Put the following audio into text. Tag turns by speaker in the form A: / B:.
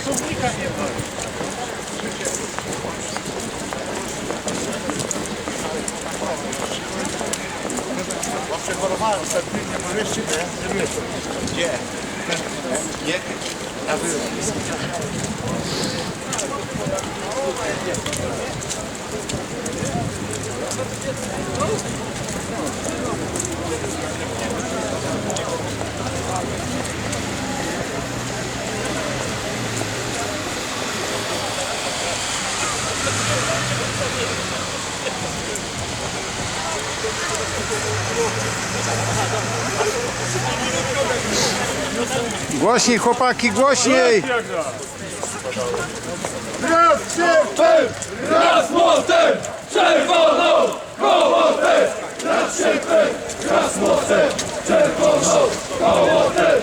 A: Osobnika nie ma. Bo przechorowałem ostatnio, nie mam jeszcze, nie? Gdzie? Nie? Na wyrost.
B: Głośniej chłopaki, głośniej!
C: Raz młotem, czerwoną kołotę! Raz sierpem, raz młotem, czerwoną kołotę!